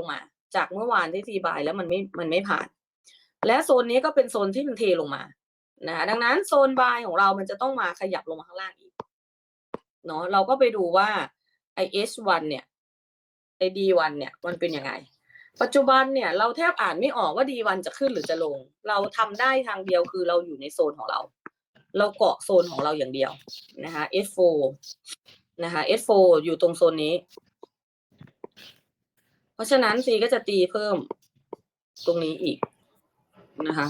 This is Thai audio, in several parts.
ลงมา จากเมื่อวานที่ซีบายแล้วมันไม่มันไม่ผ่าน และโซนนี้ก็เป็นโซนที่มันเทลงมานะดังนั้นโซนบายของเรามันจะต้องมาขยับลงมาข้างล่างอีกเนาะเราก็ไปดูว่าไอ H1 เนี่ยไอ D1 เนี่ยมันเป็นยังไง ปัจจุบันเนี่ยเราแทบอ่านไม่ออกว่า D1 จะขึ้นหรือจะลง เราทำได้ทางเดียวคือเราอยู่ในโซนของเรา เราเกาะโซนของเราอย่างเดียวนะคะ S4 นะคะ S4 อยู่ตรงโซนนี้ ราะฉะนั้น C ก็จะตีเพิ่มตรงนี้อีกนะคะ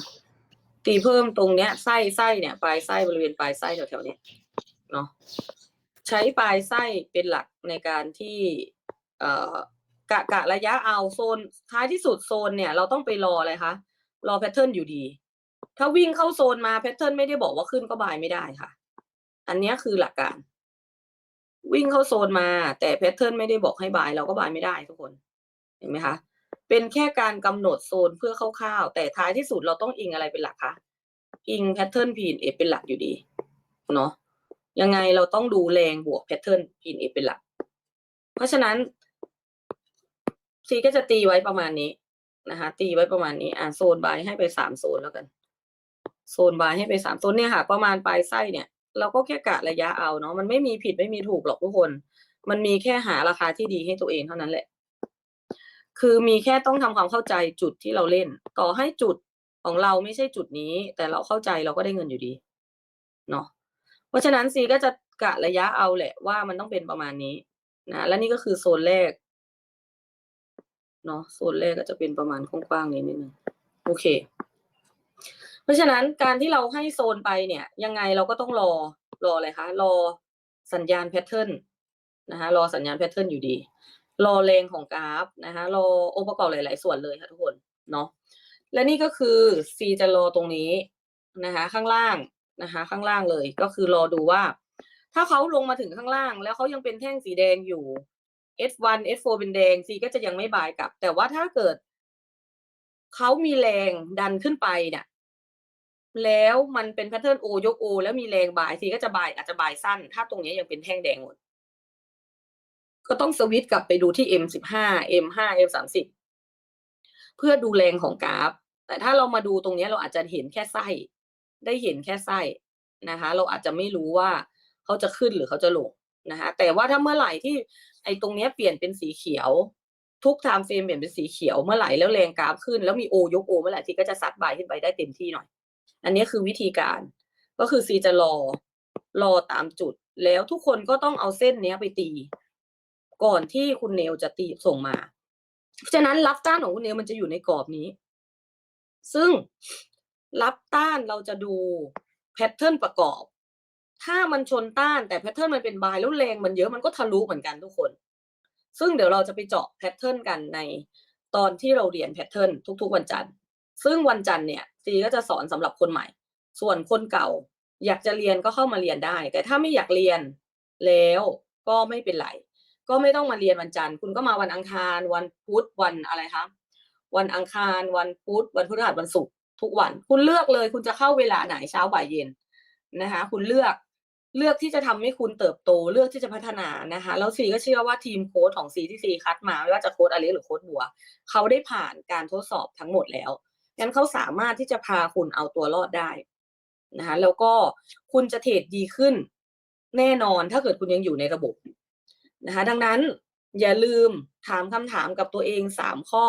ตีเพิ่มตรงเนี้ยไส้ไส้เนี่ย ปลายไส้บริเวณปลายไส้แถวๆนี้เนาะใช้ปลายไส้เป็นหลักในการที่เอ่อกะกะระยะเอาโซนท้ายที่สุดโซนเนี่ย เราต้องไปรออะไรคะรอแพทเทิร์นอยู่ดี ถ้าวิ่งเข้าโซนมาแพทเทิร์นไม่ได้บอกว่าขึ้นก็บายไม่ได้ค่ะ อันนี้คือหลักการ วิ่งเข้าโซนมา แต่แพทเทิร์นไม่ได้บอกให้บายเราก็บายไม่ได้ทุกคน เห็นไหมคะเป็นแค่การกำหนดโซนเพื่อคร่าวๆแต่ท้ายที่สุดเราต้องอิงอะไรเป็นหลักคะอิงแพทเทิร์นพีนเอเป็นหลักอยู่ดีเนาะยังไงเราต้องดูแรงบวกแพทเทิร์นพีนเอเป็นหลัก เพราะฉะนั้นซีก็จะตีไว้ประมาณนี้นะคะตีไว้ประมาณนี้อ่าโซนบายให้ไปสามโซนแล้วกัน โซนบายให้ไปสามโซนเนี่ยค่ะประมาณปลายไส้เนี่ย เราก็แค่กะระยะเอาเนาะมันไม่มีผิดไม่มีถูกหรอกทุกคน มันมีแค่หาราคาที่ดีให้ตัวเองเท่านั้นแหละ คือมีแค่ต้องทำความเข้าใจจุดที่เราเล่น ต่อให้จุดของเราไม่ใช่จุดนี้ แต่เราเข้าใจเราก็ได้เงินอยู่ดีเนาะเพราะฉะนั้นซีก็จะกะระยะเอาแหละว่ามันต้องเป็นประมาณนี้นะและนี่ก็คือโซนแรกเนาะโซนแรกก็จะเป็นประมาณกว้างๆนี้นิดนึงโอเค เพราะฉะนั้นการที่เราให้โซนไปเนี่ย ยังไงเราก็ต้องรอรออะไรคะรอสัญญาณแพทเทิร์นนะคะรอสัญญาณแพทเทิร์นอยู่ดี รอแรงของกราฟนะคะรอองค์ประกอบหลาย ๆ ส่วนเลยค่ะทุกคนเนาะและนี่ก็คือ C จะรอตรงนี้นะคะข้างล่างนะคะข้างล่างเลยก็คือรอดูว่า ถ้าเขาลงมาถึงข้างล่าง แล้วเขายังเป็นแท่งสีแดงอยู่ S1 S4 เป็นแดง C ก็จะยังไม่บายกลับ แต่ว่าถ้าเกิดเขามีแรงดันขึ้นไปเนี่ยแล้วมันเป็นแพทเทิร์น O ยก O แล้วมีแรงบาย C ก็จะบายอาจจะบายสั้น ถ้าตรงนี้ยังเป็นแท่งแดงหมด ก็ต้องสวิตช์กลับไปดูที่ M15 M5 M30 เพื่อดูแรงของกราฟ แต่ถ้าเรามาดูตรงนี้เราอาจจะเห็นแค่ไส้ ได้เห็นแค่ไส้นะคะ เราอาจจะไม่รู้ว่าเขาจะขึ้นหรือเขาจะลงนะคะ แต่ว่าถ้าเมื่อไหร่ที่ไอ้ตรงนี้เปลี่ยนเป็นสีเขียว ทุกไทม์เฟรมเปลี่ยนเป็นสีเขียวเมื่อไหร่แล้วแรงกราฟขึ้น แล้วมีโอยกโอเมื่อไหร่ที่ก็จะซัดบายขึ้นไปได้เต็มที่หน่อย อันนี้คือวิธีการ ก็คือซีจะรอรอตามจุด แล้วทุกคนก็ต้องเอาเส้นเนี้ยไปตี ก่อนที่คุณเนลจะตีส่งมา เพราะฉะนั้นรับต้านของคุณเนลมันจะอยู่ในกรอบนี้ ซึ่งรับต้านเราจะดูแพทเทิร์นประกอบ ถ้ามันชนต้านแต่แพทเทิร์นมันเป็นบายแล้วแรงมันเยอะมันก็ทะลุเหมือนกันทุกคน ซึ่งเดี๋ยวเราจะไปเจาะแพทเทิร์นกันในตอนที่เราเรียนแพทเทิร์นทุก ๆ วันจันทร์ซึ่งวันจันทร์เนี่ยซีก็จะสอนสำหรับคนใหม่ ส่วนคนเก่า อยากจะเรียนก็เข้ามาเรียนได้ แต่ถ้าไม่อยากเรียนแล้วก็ไม่เป็นไร ก็ไม่ต้องมาเรียนวันจันทร์ คุณก็มาวันอังคาร วันพุธวันอะไรคะวันอังคาร วันพุธวันพฤหัสวันศุกร์ทุกวัน คุณเลือกเลย คุณจะเข้าเวลาไหนเช้าบ่ายเย็นนะคะ คุณเลือกเลือกที่จะทำให้คุณเติบโต เลือกที่จะพัฒนานะคะ แล้วซีก็เชื่อว่าทีมโค้ชของซีที่ซีคัดมาไม่ว่าจะโค้ชอเล็กหรือโค้ชบัว เขาได้ผ่านการทดสอบทั้งหมดแล้วงั้นเขาสามารถที่จะพาคุณเอาตัวรอดได้นะคะแล้วก็คุณจะเทรดดีขึ้น แน่นอนถ้าเกิดคุณยังอยู่ในระบบ นะคะดังนั้นอย่าลืมถามคำถามกับตัวเองสามข้อ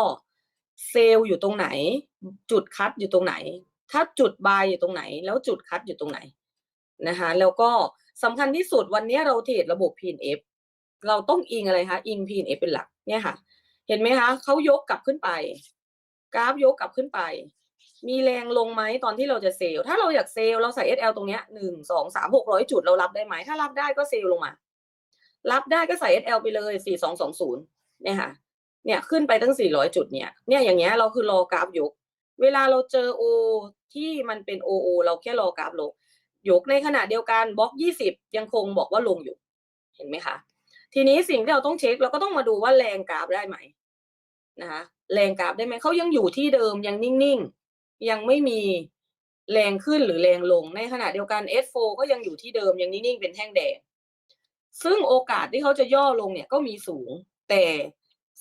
เซลล์อยู่ตรงไหน จุดคัดอยู่ตรงไหน ถ้าจุดบายอยู่ตรงไหน แล้วจุดคัดอยู่ตรงไหนนะคะแล้วก็สำคัญที่สุดวันนี้เราเทรดระบบ PNF เราต้องอิงอะไรคะอิง PNF เป็นหลักเนี่ยค่ะ เห็นไหมคะเขายกกลับขึ้นไป กราฟยกกลับขึ้นไป มีแรงลงไหมตอนที่เราจะเซลล์ถ้าเราอยากเซลล์เราใส่ SL ตรงเนี้ยหนึ่งสองสามหกร้อยจุดเรารับได้ไหมถ้ารับได้ก็เซลล์ลงมา รับได้ก็ใส่ SL ไปเลย 4220 เนี่ยค่ะ เนี่ยขึ้นไปตั้ง 400 จุดเนี่ย เนี่ยอย่างเงี้ยเราคือรอกราฟยก เวลาเราเจอ O ที่มันเป็น OO เราแค่รอกราฟลงยกในขณะเดียวกันบล็อก 20 ยังคงบอกว่าลงอยู่ เห็นไหมคะ ทีนี้สิ่งที่เราต้องเช็คเราก็ต้องมาดูว่าแรงกราฟได้ไหมนะคะแรงกราฟได้ไหมเขายังอยู่ที่เดิมยังนิ่งๆ ยังไม่มีแรงขึ้นหรือแรงลงในขณะเดียวกัน S4 ก็ยังอยู่ที่เดิมยังนิ่งๆ เป็นแท่งแดง ซึ่งโอกาสที่เขาจะย่อลงเนี่ยก็มีสูง แต่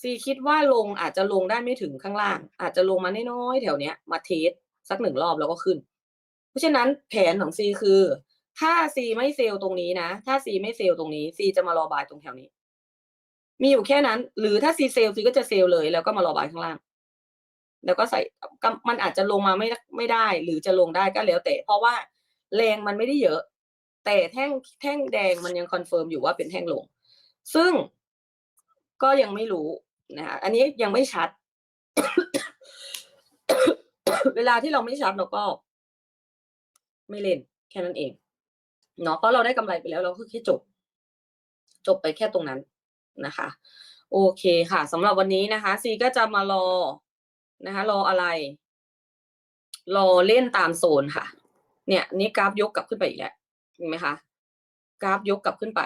ซีคิดว่าลงอาจจะลงได้ไม่ถึงข้างล่าง อาจจะลงมาน้อยๆแถวเนี้ยมาเทสสักหนึ่งรอบแล้วก็ขึ้น เพราะฉะนั้นแผนของซีคือ ถ้าซีไม่เซลตรงนี้นะ ถ้าซีไม่เซลตรงนี้ซีจะมารอบายตรงแถวนี้ มีอยู่แค่นั้น หรือถ้าซีเซลซีก็จะเซลเลย แล้วก็มารอบายข้างล่าง แล้วก็ใส่มันอาจจะลงมาไม่ไม่ได้ หรือจะลงได้ก็แล้วแต่ เพราะว่าแรงมันไม่ได้เยอะ แต่แท่งแท่งแดงมันยังคอนเฟิร์มอยู่ว่าเป็นแท่งลง ซึ่งก็ยังไม่รู้นะคะอันนี้ยังไม่ชัด เวลาที่เราไม่ชัดเราก็ ไม่เล่นแค่นั้นเองเนาะเพราะเราได้กำไรไปแล้วเราก็แค่จบ จบไปแค่ตรงนั้นนะคะ โอเคค่ะสำหรับวันนี้นะคะซีก็จะมารอนะคะ รออะไร รอเล่นตามโซนค่ะ เนี่ย นี่กราฟยกกลับขึ้นไปอีกแล้ว เห็นไหมคะกราฟยกกลับขึ้นไป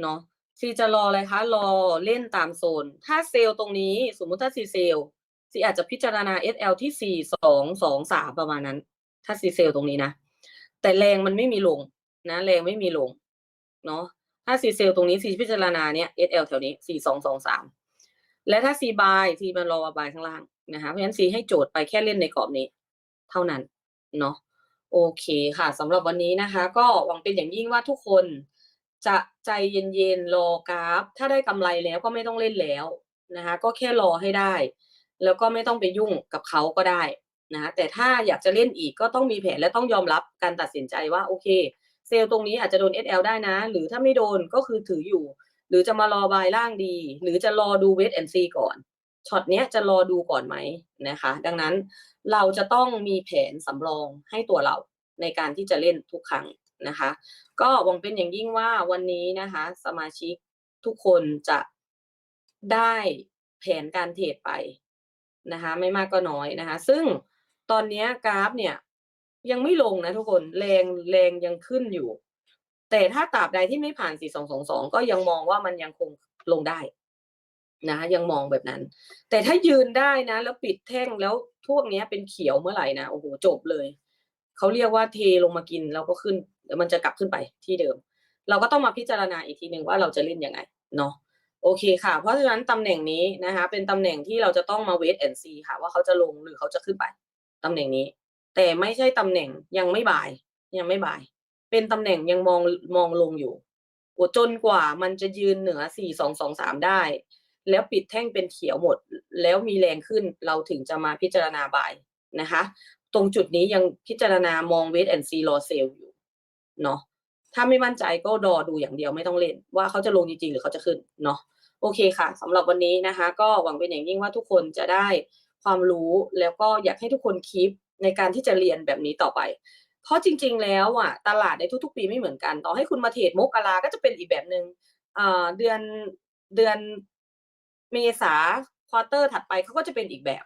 เนาะซีจะรออะไรคะ รอเล่นตามโซน ถ้าเซลล์ตรงนี้สมมุติถ้าซีเซลล์ซีอาจจะพิจารณา SL ที่สี่สองสองสามประมาณนั้น ถ้าซีเซลล์ตรงนี้นะ แต่แรงมันไม่มีลงนะ แรงไม่มีลงเนาะถ้าซีเซลตรงนี้ซีพิจารณาเนี่ย SL แถวนี้สี่สองสองสามและถ้าซีบายซีมันรอบายข้างล่างนะคะเพราะฉะนั้นซีให้โจทย์ไปแค่เล่นในกรอบนี้ เท่านั้นเนาะ โอเคค่ะสำหรับวันนี้นะคะ ก็หวังเป็นอย่างยิ่งว่าทุกคนจะใจเย็นๆรอกราฟ ถ้าได้กำไรแล้วก็ไม่ต้องเล่นแล้วนะคะ ก็แค่รอให้ได้ แล้วก็ไม่ต้องไปยุ่งกับเขาก็ได้นะแต่ถ้าอยากจะเล่นอีกก็ต้องมีแผนและต้องยอมรับการตัดสินใจว่าโอเค เซลล์ตรงนี้อาจจะโดน SL ได้นะ หรือถ้าไม่โดนก็คือถืออยู่ หรือจะมารอบายล่างดี หรือจะรอดูเวทแอนซีก่อน ช็อตเนี้ยจะรอดูก่อนไหมนะคะ ดังนั้นเราจะต้องมีแผนสำรองให้ตัวเราในการที่จะเล่นทุกครั้งนะคะ ก็หวังเป็นอย่างยิ่งว่าวันนี้นะคะ สมาชิกทุกคนจะได้แผนการเทรดไปนะคะ ไม่มากก็น้อยนะคะ ซึ่งตอนนี้กราฟเนี่ยยังไม่ลงนะทุกคนแรงแรงยังขึ้นอยู่ แต่ถ้าตราบใดที่ไม่ผ่าน 4222 ก็ยังมองว่ามันยังคงลงได้ นะยังมองแบบนั้น แต่ถ้ายืนได้นะ แล้วปิดแท่งแล้วพวกนี้เป็นเขียวเมื่อไหร่นะโอ้โหจบเลยเขาเรียกว่าเทลงมากินแล้วก็ขึ้นเดี๋ยวมันจะกลับขึ้นไปที่เดิม เราก็ต้องมาพิจารณาอีกทีหนึ่งว่าเราจะเล่นยังไงเนาะโอเคค่ะ เพราะฉะนั้นตำแหน่งนี้นะคะ เป็นตำแหน่งที่เราจะต้องมาเวทแอนซีค่ะ ว่าเขาจะลงหรือเขาจะขึ้นไปตำแหน่งนี้ แต่ไม่ใช่ตำแหน่งยังไม่บ่าย ยังไม่บ่าย เป็นตำแหน่งยังมองมองลงอยู่จนกว่ามันจะยืนเหนือสี่สองสองสามได้ แล้วปิดแท่งเป็นเขียวหมด แล้วมีแรงขึ้นเราถึงจะมาพิจารณาบายนะคะ ตรงจุดนี้ยังพิจารณามองเวทแอนซีรอเซลอยู่เนาะถ้าไม่มั่นใจก็รอดูอย่างเดียวไม่ต้องเล่น ว่าเขาจะลงจริงๆหรือเขาจะขึ้นเนาะโอเคค่ะสำหรับวันนี้นะคะ ก็หวังเป็นอย่างยิ่งว่าทุกคนจะได้ความรู้แล้วก็อยากให้ทุกคนคีปในการที่จะเรียนแบบนี้ต่อไป เพราะจริง ๆ แล้วอะตลาดในทุก ๆ ปีไม่เหมือนกัน ต่อให้คุณมาเทรดมกราก็จะเป็นอีกแบบหนึ่งอ่าเดือนเดือน เมษาควอเตอร์ถัดไปเขาก็จะเป็นอีกแบบ